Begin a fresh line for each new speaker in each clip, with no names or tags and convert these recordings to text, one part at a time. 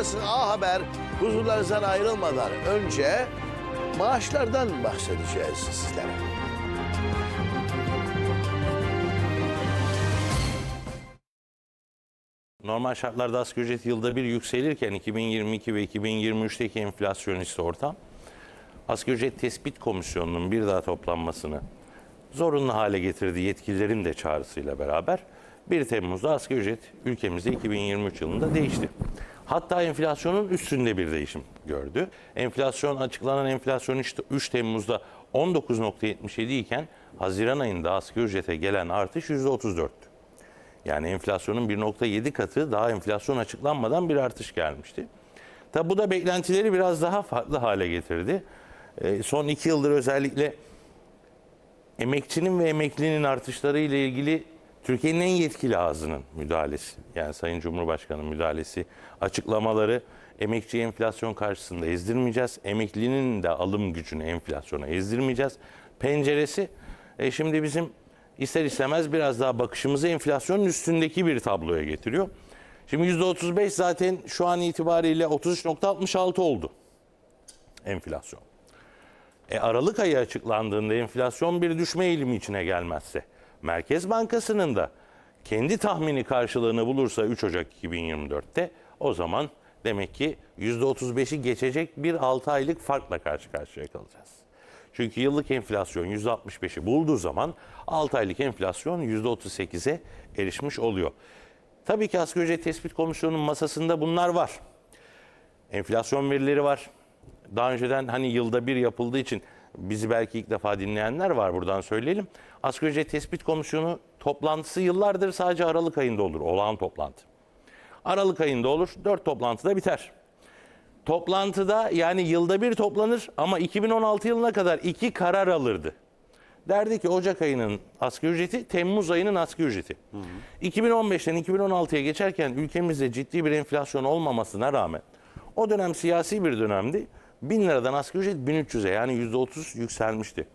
Burası A Haber. Huzurlarınızdan ayrılmadan önce maaşlardan bahsedeceğiz sizlere.
Normal şartlarda asgari ücret yılda bir yükselirken 2022 ve 2023'teki enflasyonist ortam asgari ücret tespit komisyonunun bir daha toplanmasını zorunlu hale getirdiği yetkililerin de çağrısıyla beraber 1 Temmuz'da asgari ücret ülkemizde 2023 yılında değişti. Hatta enflasyonun üstünde bir değişim gördü. Enflasyon açıklanan enflasyon işte 3 Temmuz'da 19.77 iken Haziran ayında asgari ücrete gelen artış %34'tü. Yani enflasyonun 1.7 katı daha enflasyon açıklanmadan bir artış gelmişti. Tabi bu da beklentileri biraz daha farklı hale getirdi. Ee, son iki yıldır özellikle emekçinin ve emeklinin artışları ile ilgili Türkiye'nin en yetkili ağzının müdahalesi, yani Sayın Cumhurbaşkanı'nın müdahalesi, açıklamaları emekçiyi enflasyon karşısında ezdirmeyeceğiz, emeklinin de alım gücünü enflasyona ezdirmeyeceğiz. Penceresi e, şimdi bizim ister istemez biraz daha bakışımızı enflasyonun üstündeki bir tabloya getiriyor. Şimdi %35 zaten şu an itibariyle 33.66 oldu enflasyon. E, Aralık ayı açıklandığında enflasyon bir düşme eğilimi içine gelmezse, Merkez Bankası'nın da kendi tahmini karşılığını bulursa 3 Ocak 2024'te o zaman demek ki %35'i geçecek bir 6 aylık farkla karşı karşıya kalacağız. Çünkü yıllık enflasyon %65'i bulduğu zaman 6 aylık enflasyon %38'e erişmiş oluyor. Tabii ki asgari ücret tespit komisyonunun masasında bunlar var enflasyon verileri var. Daha önceden hani yılda bir yapıldığı için bizi belki ilk defa dinleyenler var buradan söyleyelim. Asgari ücret tespit komisyonu toplantısı yıllardır sadece Aralık ayında olur. Olağan toplantı. Aralık ayında olur. Dört toplantıda biter. Toplantıda yani yılda bir toplanır ama 2016 yılına kadar iki karar alırdı. Derdi ki Ocak ayının asgari ücreti, Temmuz ayının asgari ücreti. 2015'ten 2016'ya geçerken ülkemizde ciddi bir enflasyon olmamasına rağmen o dönem siyasi bir dönemdi. 1000 liradan asgari ücret 1300'e yani %30 yükselmişti.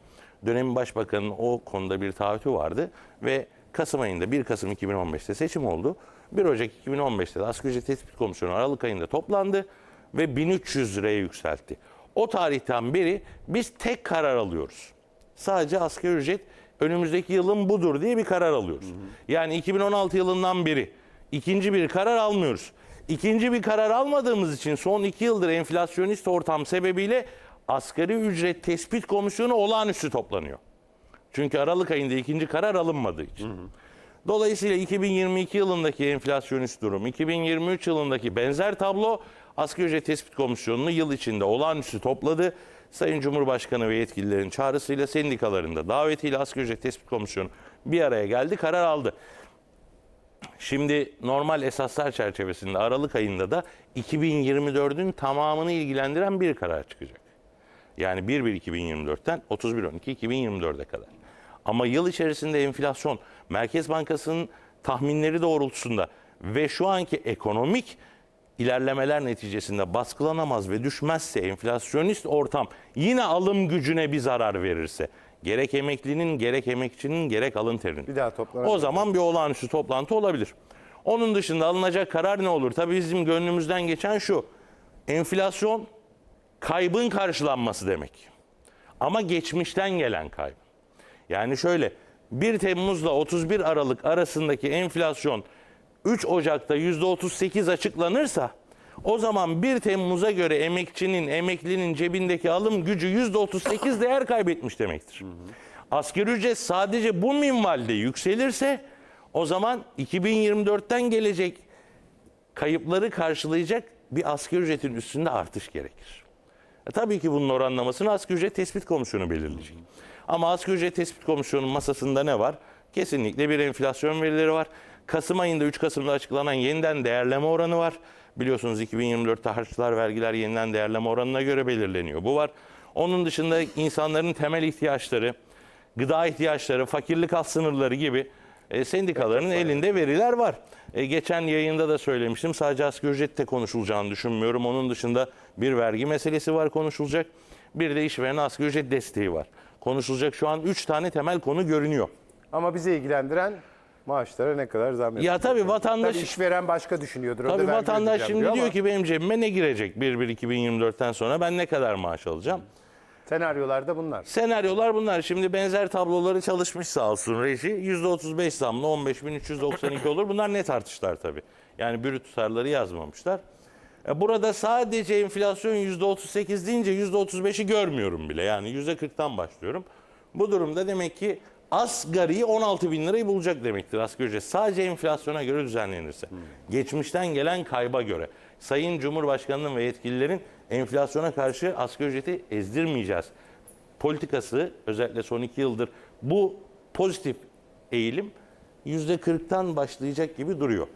Dönemin başbakanının o konuda bir taahhütü vardı ve Kasım ayında 1 Kasım 2015'te seçim oldu. 1 Ocak 2015'te de asgari ücret tespit komisyonu Aralık ayında toplandı ve 1300 liraya yükseltti. O tarihten beri biz tek karar alıyoruz. Sadece asgari ücret önümüzdeki yılın budur diye bir karar alıyoruz. Yani 2016 yılından beri ikinci bir karar almıyoruz. İkinci bir karar almadığımız için son iki yıldır enflasyonist ortam sebebiyle asgari ücret tespit komisyonu olağanüstü toplanıyor. Çünkü Aralık ayında ikinci karar alınmadığı için. Dolayısıyla 2022 yılındaki enflasyonist durum, 2023 yılındaki benzer tablo asgari ücret tespit komisyonunu yıl içinde olağanüstü topladı. Sayın Cumhurbaşkanı ve yetkililerin çağrısıyla sendikaların da davetiyle asgari ücret tespit komisyonu bir araya geldi, karar aldı. Şimdi normal esaslar çerçevesinde Aralık ayında da 2024'ün tamamını ilgilendiren bir karar çıkacak. Yani 1-1-2024'ten 31-12-2024'e kadar. Ama yıl içerisinde enflasyon Merkez Bankası'nın tahminleri doğrultusunda ve şu anki ekonomik ilerlemeler neticesinde baskılanamaz ve düşmezse enflasyonist ortam yine alım gücüne bir zarar verirse gerek emeklinin gerek emekçinin gerek alın terinin.
Bir daha toplanabilir.
O zaman bir olağanüstü toplantı olabilir. Onun dışında alınacak karar ne olur? Tabii bizim gönlümüzden geçen şu. Enflasyon kaybın karşılanması demek. Ama geçmişten gelen kayıp. Yani şöyle 1 Temmuz'la 31 Aralık arasındaki enflasyon 3 Ocak'ta %38 açıklanırsa o zaman 1 Temmuz'a göre emekçinin, emeklinin cebindeki alım gücü %38 değer kaybetmiş demektir. Asgari ücret sadece bu minvalde yükselirse o zaman 2024'ten gelecek kayıpları karşılayacak bir asgari ücretin üstünde artış gerekir. E, tabii ki bunun oranlamasını asgari ücret tespit komisyonu belirleyecek. Ama asgari ücret tespit komisyonunun masasında ne var? Kesinlikle bir enflasyon verileri var. Kasım ayında 3 Kasım'da açıklanan yeniden değerleme oranı var. Biliyorsunuz 2024'te harçlar, vergiler yeniden değerleme oranına göre belirleniyor. Bu var. Onun dışında insanların temel ihtiyaçları, gıda ihtiyaçları, fakirlik alt sınırları gibi e, sendikaların elinde veriler var. E, geçen yayında da söylemiştim. Sadece asgari ücrette konuşulacağını düşünmüyorum. Onun dışında bir vergi meselesi var konuşulacak. Bir de işveren asgari ücret desteği var. Konuşulacak şu an 3 tane temel konu görünüyor.
Ama bizi ilgilendiren Maaşlara ne kadar zam
Ya
yapacak?
tabii vatandaş
Tabii işveren başka düşünüyordur. da
Tabii vatandaş şimdi diyor
ama
ki benim cebime ne girecek 1-1-2024'ten sonra ben ne kadar maaş alacağım?
Senaryolarda bunlar.
Senaryolar bunlar. Şimdi benzer tabloları çalışmış sağ olsun reji. %35 zamlı 15.392 olur. Bunlar net artışlar tabii. Yani brüt tutarları yazmamışlar. E, Burada sadece enflasyon %38 deyince %35'i görmüyorum bile. Yani %40'tan başlıyorum. Bu durumda demek ki asgari 16 bin lirayı bulacak demektir asgari ücret. Sadece enflasyona göre düzenlenirse. Geçmişten gelen kayba göre. Sayın Cumhurbaşkanı'nın ve yetkililerin enflasyona karşı asgari ücreti ezdirmeyeceğiz politikası özellikle son iki yıldır bu pozitif eğilim %40'tan başlayacak gibi duruyor.